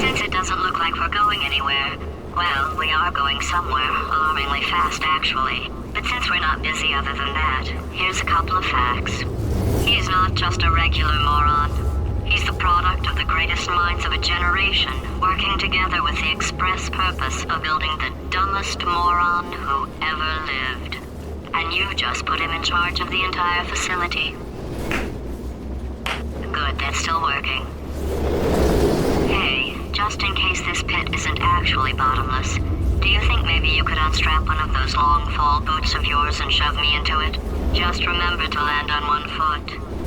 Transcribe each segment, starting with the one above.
Since it doesn't look like we're going anywhere, well, we are going somewhere, alarmingly fast actually. But since we're not busy other than that, here's a couple of facts. He's not just a regular moron. He's the product of the greatest minds of a generation, working together with the express purpose of building the dumbest moron who ever lived. And you just put him in charge of the entire facility. Good, that's still working. Hey, just in case this pit isn't actually bottomless, do you think maybe you could unstrap one of those long fall boots of yours and shove me into it? Just remember to land on one foot.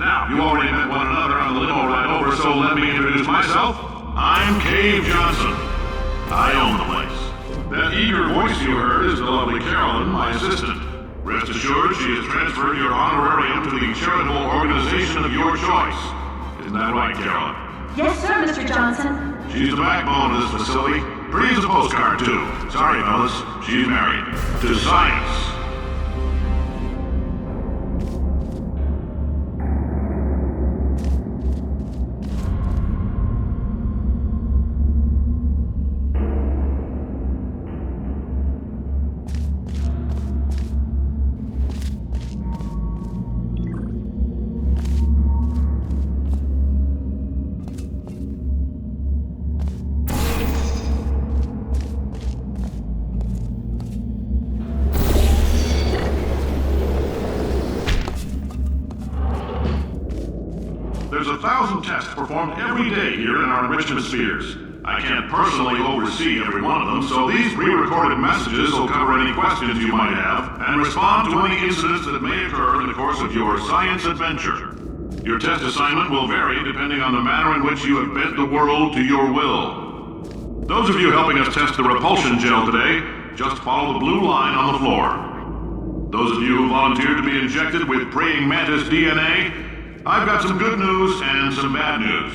Now, you already met one another on the limo ride over, so let me introduce myself. I'm Cave Johnson. I own the place. That eager voice you heard is the lovely Carolyn, my assistant. Rest assured, she has transferred your honorarium to the charitable organization of your choice. Isn't that right, Carolyn? Yes, sir, Mr. Johnson. She's the backbone of this facility. Pretty as a postcard, too. Sorry, fellas. She's married. To science. There's a thousand tests performed every day here in our enrichment spheres. I can't personally oversee every one of them, so these pre-recorded messages will cover any questions you might have and respond to any incidents that may occur in the course of your science adventure. Your test assignment will vary depending on the manner in which you have bent the world to your will. Those of you helping us test the repulsion gel today, just follow the blue line on the floor. Those of you who volunteered to be injected with praying mantis DNA, I've got some good news and some bad news.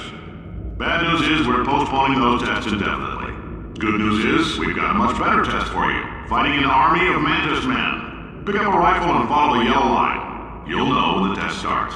Bad news is we're postponing those tests indefinitely. Good news is we've got a much better test for you. Fighting an army of mantis men. Pick up a rifle and follow the yellow line. You'll know when the test starts.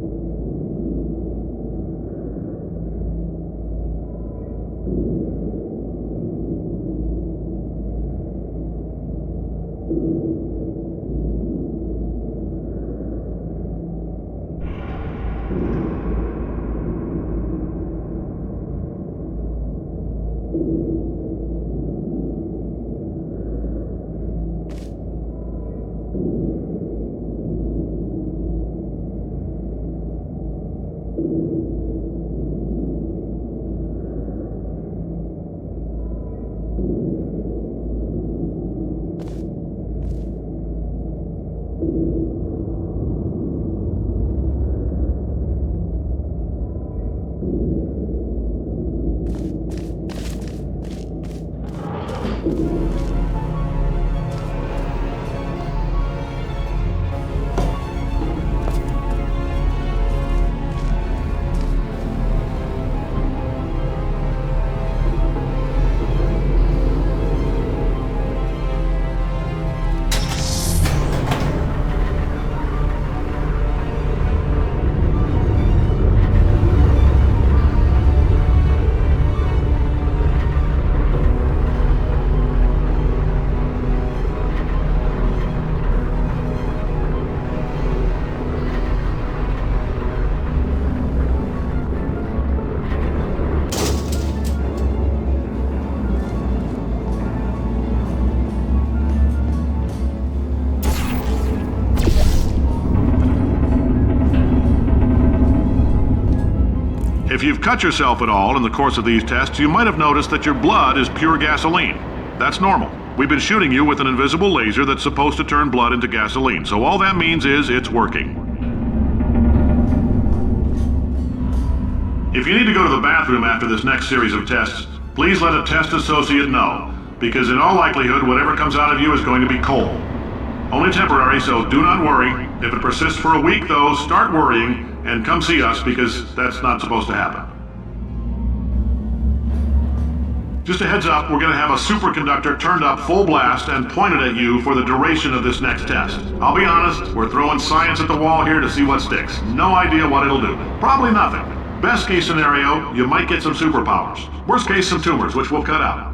Thank you. If you've cut yourself at all in the course of these tests, you might have noticed that your blood is pure gasoline. That's normal. We've been shooting you with an invisible laser that's supposed to turn blood into gasoline, so all that means is it's working. If you need to go to the bathroom after this next series of tests, please let a test associate know, because in all likelihood, whatever comes out of you is going to be coal. Only temporary, so do not worry. If it persists for a week, though, start worrying and come see us because that's not supposed to happen. Just a heads up, we're gonna have a superconductor turned up full blast and pointed at you for the duration of this next test. I'll be honest, we're throwing science at the wall here to see what sticks. No idea what it'll do. Probably nothing. Best case scenario, you might get some superpowers. Worst case, some tumors, which we'll cut out.